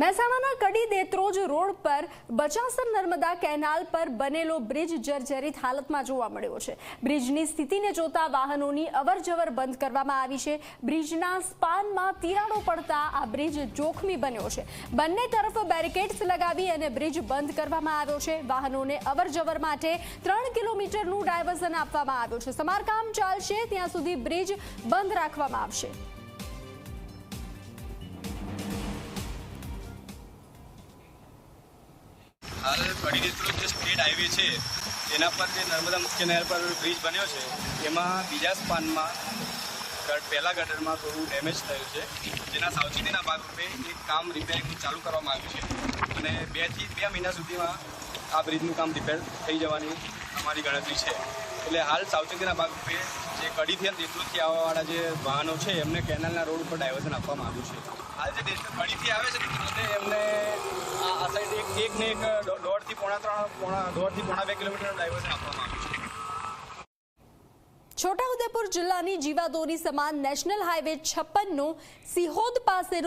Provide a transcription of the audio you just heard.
મહેસાણાના કડી દેત્રોજ રોડ પર બચાસર નર્મદા કેનાલ પર બનેલો બ્રિજ જર્જરિત હાલતમાં જોવા મળ્યો છે. બ્રિજની સ્થિતિને જોતા વાહનોની અવરજવર બંધ કરવામાં આવી છે. બ્રિજના સ્પાનમાં તિરાડો પડતા આ બ્રિજ જોખમી બન્યો છે. બંને તરફ બેરિકેડ્સ લગાવી અને બ્રિજ બંધ કરવામાં આવ્યો છે. વાહનોને અવરજવર માટે ત્રણ કિલોમીટરનું ડાયવર્ઝન આપવામાં આવ્યું છે. સમારકામ ચાલશે. ત્યાં સુધી બ્રિજ બંધ રાખવામાં આવશે. હાલ કડીનેત્રો જે સ્ટેટ હાઈવે છે, એના પર જે નર્મદા મુખ્ય નહેર પર બ્રિજ બન્યો છે, એમાં બીજા સ્પાનમાં પહેલા ગટરમાં થોડું ડેમેજ થયું છે. જેના સાવચેતીના ભાગરૂપે એક કામ રિપેરિંગ ચાલુ કરવામાં આવ્યું છે. અને બેથી બે મહિના સુધીમાં આ બ્રિજનું કામ રિપેર થઈ જવાની અમારી ગણતરી છે. એટલે હાલ સાવચેતીના ભાગરૂપે જે કડીથી અને દેશરૂપથી આવવાવાળા જે વાહનો છે, એમને કેનાલના રોડ ઉપર ડાયવર્ઝન આપવામાં આવ્યું છે. હાલ જે દેશ કડીથી આવે છે એમને સાઈડ એક દોઢથી પોણા ત્રણ દોઢથી પોણા બે કિલોમીટર ડાયવર્ઝન આપવામાં આવ્યું છે. છોટાઉદેપુર જિલ્લાની જીવાદોરી સમાન નેશનલ હાઈવે છપ્પનનો સિહોદ પાસે